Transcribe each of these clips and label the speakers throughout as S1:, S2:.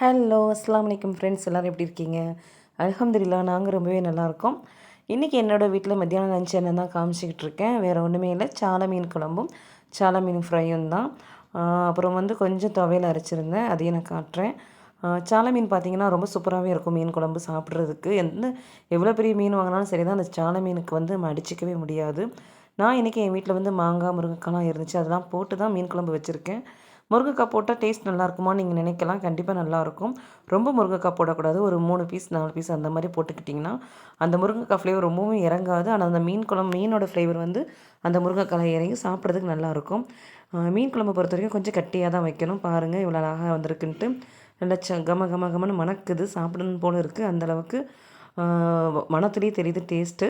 S1: Hello அஸ்லாம் வலைக்கம் friends எல்லோரும் எப்படி இருக்கீங்க? அலமதுல்லா நாங்கள் ரொம்பவே நல்லாயிருக்கோம் இன்றைக்கி என்னோடய வீட்டில் மத்தியானம் லஞ்ச் என்ன தான் காமிச்சிக்கிட்டு இருக்கேன். வேறு ஒன்றுமே இல்லை. சாலை மீன் குழம்பும் சாலை மீன் ஃப்ரையும் தான். அப்புறம் வந்து கொஞ்சம் துவையல் அரைச்சிருந்தேன். அதையும் நான் காட்டுறேன். சாலை மீன் பார்த்தீங்கன்னா ரொம்ப சூப்பராகவே இருக்கும் மீன் குழம்பு சாப்பிட்றதுக்கு. எந்த எவ்வளோ பெரிய மீன் வாங்கினாலும் சரி தான் அந்த சாலை மீனுக்கு வந்து நம்ம அடிச்சிக்கவே முடியாது. நான் இன்றைக்கி என் வீட்டில் வந்து மாங்காய் முருங்கைக்கெல்லாம் இருந்துச்சு. அதெல்லாம் போட்டு தான் மீன் குழம்பு வச்சுருக்கேன். முருங்கைக்காய் போட்டால் டேஸ்ட் நல்லா இருக்குமான்னு நீங்கள் நினைக்கலாம். கண்டிப்பாக நல்லாயிருக்கும். ரொம்ப முருங்கைக்காய் போடக்கூடாது. ஒரு மூணு பீஸ் நாலு பீஸ் அந்த மாதிரி போட்டுக்கிட்டிங்கன்னா அந்த முருங்கைக்காய் ஃப்ளேவர் ரொம்பவும் இறங்காது. ஆனால் அந்த மீன் குழம்பு மீனோட ஃப்ளேவர் வந்து அந்த முருங்கைக்காய் இறங்கி சாப்பிட்றதுக்கு நல்லாயிருக்கும். மீன் குழம்பு பொறுத்த வரைக்கும் கொஞ்சம் கட்டியாக தான் வைக்கணும். பாருங்கள் இவ்வளோ அழகாக வந்திருக்குன்ட்டு. நல்லா ச கம கம கமன்னு மணக்குது. சாப்பிடணும் போல் இருக்குது அந்தளவுக்கு மனத்துலேயே தெரியுது டேஸ்ட்டு.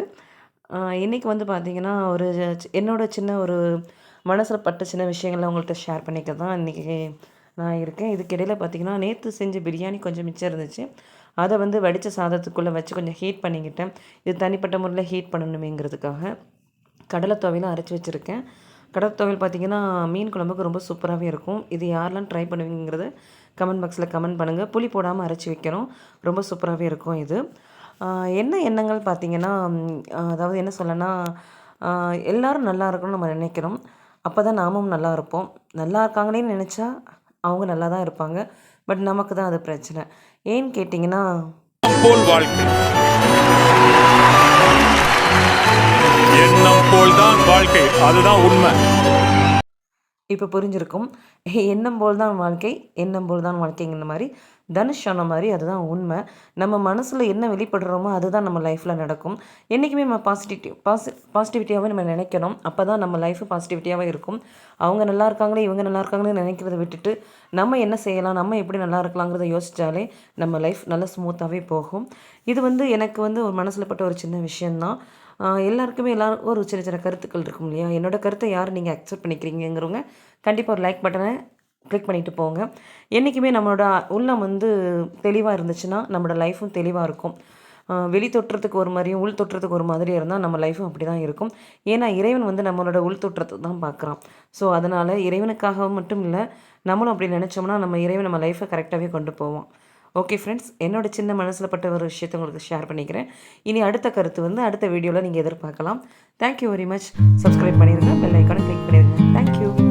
S1: இன்றைக்கி வந்து பார்த்திங்கன்னா ஒரு என்னோடய என்னோட சின்ன ஒரு மனசில் பட்ட சின்ன விஷயங்களை உங்கள்கிட்ட ஷேர் பண்ணிக்க தான் இன்றைக்கி நான் இருக்கேன். இதுக்கிடையில் பார்த்திங்கன்னா நேற்று செஞ்ச பிரியாணி கொஞ்சம் மிச்சம் இருந்துச்சு. அதை வந்து வடித்த சாதத்துக்குள்ளே வச்சு கொஞ்சம் ஹீட் பண்ணிக்கிட்டேன். இது தனிப்பட்ட முறையில் ஹீட் பண்ணணுமேங்கிறதுக்காக. கடலை துவையலும் அரைச்சி வச்சுருக்கேன். கடலை துவையல் பார்த்திங்கன்னா மீன் குழம்புக்கு ரொம்ப சூப்பராகவே இருக்கும். இது யாரெல்லாம் ட்ரை பண்ணுவீங்கிறது கமெண்ட் பாக்ஸில் கமெண்ட் பண்ணுங்கள் புளி போடாமல் அரைச்சி வைக்கிறோம். ரொம்ப சூப்பராகவே இருக்கும் இது. என்ன எண்ணங்கள் பார்த்திங்கன்னா அதாவது என்ன சொல்லனா எல்லோரும் நல்லா இருக்கணும்னு நம்ம நினைக்கிறோம். அப்போ தான் நாமும் நல்லா இருப்போம். நல்லா இருக்காங்களேன்னு நினச்சா அவங்க நல்லா தான் இருப்பாங்க. பட் நமக்கு தான் அது பிரச்சனை. ஏன்னு கேட்டிங்கன்னா
S2: வாழ்க்கை. தான் வாழ்க்கை. அதுதான் உண்மை.
S1: இப்போ புரிஞ்சிருக்கும். எண்ணம் போல் தான் வாழ்க்கை எண்ணம் போல் தான் வாழ்க்கைங்கிற மாதிரி தனுஷ் சொன்ன மாதிரி அதுதான் உண்மை. நம்ம மனசில் என்ன வெளிப்படுறோமோ அதுதான் நம்ம லைஃப்பில் நடக்கும். என்றைக்குமே நம்ம பாசிட்டிவ் பாசி பாசிட்டிவிட்டியாகவே நம்ம நினைக்கணும். அப்போ தான் நம்ம லைஃப் பாசிட்டிவிட்டியாகவே இருக்கும். அவங்க நல்லா இருக்காங்களே இவங்க நல்லா இருக்காங்களே நினைக்கிறத விட்டுட்டு நம்ம என்ன செய்யலாம் நம்ம எப்படி நல்லா இருக்கலாங்கிறத யோசித்தாலே நம்ம லைஃப் நல்லா ஸ்மூத்தாகவே போகும். இது வந்து எனக்கு வந்து ஒரு மனசில் பட்ட ஒரு சின்ன விஷயந்தான் எல்லாருக்குமே எல்லாரும் ஒரு சின்ன சின்ன கருத்துக்கள் இருக்கும் இல்லையா? என்னோட கருத்தை யார் நீங்கள் அக்செப்ட் பண்ணிக்கிறீங்கிறவங்க கண்டிப்பாக ஒரு லைக் பட்டனை கிளிக் பண்ணிட்டு போங்க. என்றைக்குமே நம்மளோட உள்ளம் வந்து தெளிவாக இருந்துச்சுன்னா நம்மளோட லைஃப்பும் தெளிவாக இருக்கும். வெளி தொற்றத்துக்கு ஒரு மாதிரியும் உள் தொற்றத்துக்கு ஒரு மாதிரி இருந்தால் நம்ம லைஃப்பும் அப்படி தான் இருக்கும். ஏன்னா இறைவன் வந்து நம்மளோட உள் தொற்றத்தை தான் பார்க்குறான். ஸோ அதனால் இறைவனுக்காக மட்டும் இல்லை நம்மளும் அப்படி நினச்சோம்னா நம்ம இறைவன் நம்ம லைஃப்பை கரெக்டாகவே கொண்டு போவோம் ஓகே ஃப்ரெண்ட்ஸ் என்னோட சின்ன மனசில் பட்ட ஒரு விஷயத்தை உங்களுக்கு ஷேர் பண்ணிக்கிறேன். இனி அடுத்த கருத்து வந்து அடுத்த வீடியோவில் நீங்கள் எதிர்பார்க்கலாம். Thank you very much subscribe பண்ணிடுங்க பெல் ஐக்கானை கிளிக் பண்ணிடுங்க